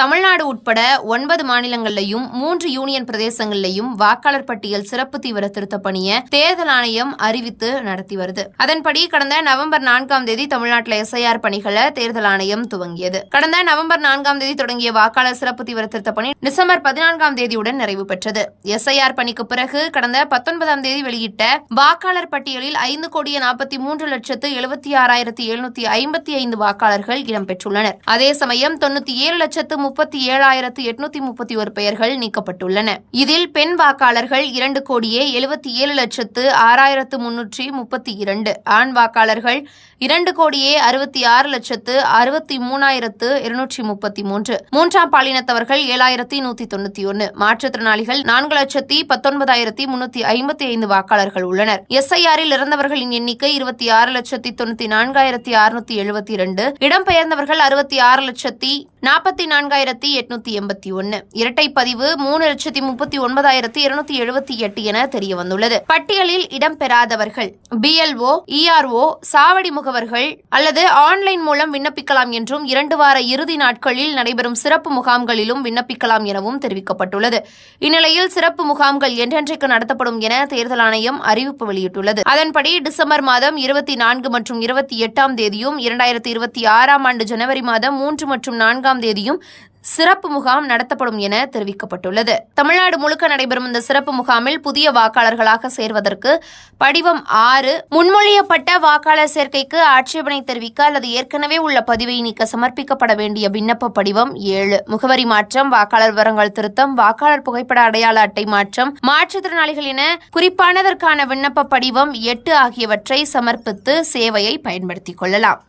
தமிழ்நாடு உட்பட ஒன்பது மாநிலங்களிலையும் மூன்று யூனியன் பிரதேசங்களிலையும் வாக்காளர் பட்டியல் சிறப்பு தீவிர திருத்த பணியை தேர்தல் ஆணையம் அறிவித்து நடத்தி வருது. அதன்படி கடந்த நவம்பர் நான்காம் தேதி தமிழ்நாட்டில் எஸ்ஐஆர் பணிகளை தேர்தல் ஆணையம் துவங்கியது. கடந்த நவம்பர் நான்காம் தேதி தொடங்கிய வாக்காளர் சிறப்பு தீவிர திருத்த பணி டிசம்பர் பதினான்காம் தேதியுடன் நிறைவு பெற்றது. எஸ்ஐஆர் பணிக்கு பிறகு கடந்த பத்தொன்பதாம் தேதி வெளியிட்ட வாக்காளர் பட்டியலில் ஐந்து கோடியே நாற்பத்தி மூன்று லட்சத்து எழுபத்தி ஆறாயிரத்தி எழுநூத்தி ஐம்பத்தி ஐந்து வாக்காளர்கள் இடம்பெற்றுள்ளனர். அதே சமயம் தொண்ணூத்தி ஏழு லட்சத்து முப்பத்தி ஏழாயிரத்து எட்நூத்தி முப்பத்தி ஒரு பெயர்கள் நீக்கப்பட்டுள்ளன. இதில் பெண் வாக்காளர்கள் இரண்டு கோடியே எழுபத்தி ஏழு லட்சத்து ஆறாயிரத்து முன்னூற்றி முப்பத்தி இரண்டு. ஆண் வாக்காளர்கள் இரண்டு கோடியே அறுபத்தி ஆறு லட்சத்து அறுபத்தி மூணாயிரத்து இருநூற்றி முப்பத்தி மூன்று. மூன்றாம் பாலினத்தவர்கள் ஏழாயிரத்தி நூத்தி தொண்ணூத்தி ஒன்னு. மாற்றுத்திறனாளிகள் நான்கு லட்சத்தி பத்தொன்பதாயிரத்தி முன்னூத்தி ஐம்பத்தி ஐந்து வாக்காளர்கள் உள்ளனர். எஸ்ஐஆரில் இறந்தவர்களின் எண்ணிக்கை இருபத்தி ஆறு லட்சத்தி தொண்ணூத்தி நான்காயிரத்தி அறுநூத்தி எழுபத்தி இரண்டு இடம்பெயர்ந்தவர்கள் அறுபத்தி ஆறு லட்சத்தி நாற்பத்தி நான்காயிரத்தி எட்நூத்தி எண்பத்தி ஒன்னு. இரட்டை பதிவு மூணு லட்சத்தி முப்பத்தி ஒன்பதாயிரத்தி இருநூத்தி எழுபத்தி எட்டு என தெரிய வந்துள்ளது பட்டியலில் இடம்பெறாதவர்கள் பிஎல்ஓ இஆர்ஓ சாவடி முகவர்கள் அல்லது ஆன்லைன் மூலம் விண்ணப்பிக்கலாம் என்றும் இரண்டு வார இறுதி நாட்களில் நடைபெறும் சிறப்பு முகாம்களிலும் விண்ணப்பிக்கலாம் எனவும் தெரிவிக்கப்பட்டுள்ளது. இந்நிலையில் சிறப்பு முகாம்கள் என்றென்றைக்கு நடத்தப்படும் என தேர்தல் ஆணையம் அறிவிப்பு வெளியிட்டுள்ளது. அதன்படி டிசம்பர் மாதம் இருபத்தி நான்கு மற்றும் இருபத்தி எட்டாம் தேதியும் இரண்டாயிரத்தி இருபத்தி ஆறாம் ஆண்டு ஜனவரி மாதம் மூன்று மற்றும் நான்காம் தேதியும் சிறப்பு முகாம் நடத்தப்படும் என தெரிவிக்கப்பட்டுள்ளது. தமிழ்நாடு முழுக்க நடைபெறும் இந்த சிறப்பு முகாமில் புதிய வாக்காளர்களாக சேர்வதற்கு படிவம் ஆறு முன்மொழியப்பட்ட வாக்காளர் சேர்க்கைக்கு ஆட்சேபனை தெரிவிக்க அல்லது ஏற்கனவே உள்ள பதிவை நீக்க சமர்ப்பிக்கப்பட வேண்டிய விண்ணப்ப படிவம் ஏழு. முகவரி மாற்றம் வாக்காளர் விவரங்கள் திருத்தம் வாக்காளர் புகைப்பட அடையாள அட்டை மாற்றம் மாற்றுத்திறனாளிகள் என குறிப்பானதற்கான விண்ணப்ப படிவம் எட்டு ஆகியவற்றை சமர்ப்பித்து சேவையை பயன்படுத்திக் கொள்ளலாம்.